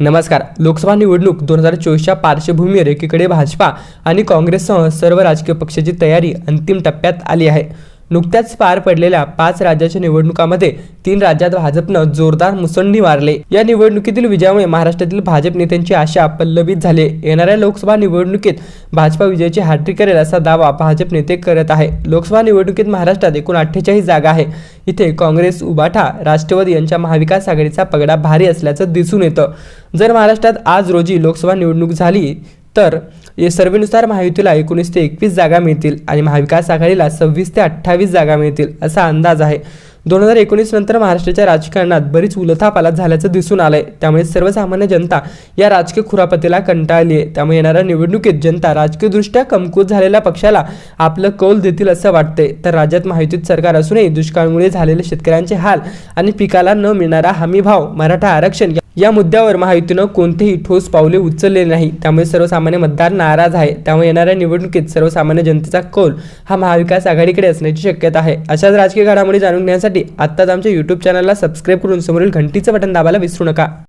नमस्कार. लोकसभा निवडणूक दोन हजार चोवीसच्या पार्श्वभूमीवर एकीकडे भाजपा आणि काँग्रेससह सर्व राजकीय पक्षाची तयारी अंतिम टप्प्यात आली आहे. नुकत्याच पार पडलेल्या पाच राज्याच्या निवडणुकामध्ये तीन राज्यात भाजपनं जोरदार मुसंडी मारले. या निवडणुकीतील विजयामुळे महाराष्ट्रातील भाजप नेत्यांची आशा पल्लवित झाली. येणाऱ्या लोकसभा निवडणुकीत भाजपा विजयाची हॅट्रिक करेल असा दावा भाजप नेते करत आहे. लोकसभा निवडणुकीत महाराष्ट्रात एकूण अठ्ठेचाळीस जागा आहे. इथे काँग्रेस उबाठा राष्ट्रवादी यांच्या महाविकास आघाडीचा पगडा भारी असल्याचं दिसून येतं. जर महाराष्ट्रात आज रोजी लोकसभा निवडणूक झाली तर या सर्वेनुसार महायुतीला एकोणीस ते एकवीस जागा मिळतील आणि महाविकास आघाडीला सव्वीस ते अठ्ठावीस जागा मिळतील असा अंदाज आहे. दोन हजार एकोणीस नंतर महाराष्ट्राच्या राजकारणात बरीच उलथापालथ झाल्याचं दिसून आलंय. त्यामुळे सर्वसामान्य जनता या राजकीय खुरापतीला कंटाळली आहे. त्यामुळे येणाऱ्या निवडणुकीत जनता राजकीयदृष्ट्या कमकुवत झालेल्या पक्षाला आपलं कौल देतील असं वाटतंय. तर राज्यात महायुतीत सरकार असूनही दुष्काळामुळे झालेले शेतकऱ्यांचे हाल आणि पिकाला न मिळणारा हमीभाव मराठा आरक्षण या मुद्द्यावर महायुतीनं कोणतेही ठोस पावले उचलले नाही. त्यामुळे सर्वसामान्य मतदार नाराज आहे. त्यामुळे येणाऱ्या निवडणुकीत सर्वसामान्य जनतेचा कौल हा महाविकास आघाडीकडे असण्याची शक्यता आहे. अशाच राजकीय घडामोडी जाणून घेण्यासाठी आत्ताच आमच्या यूट्यूब चॅनलला सबस्क्राईब करून समोरील घंटीचं बटन दाबायला विसरू नका.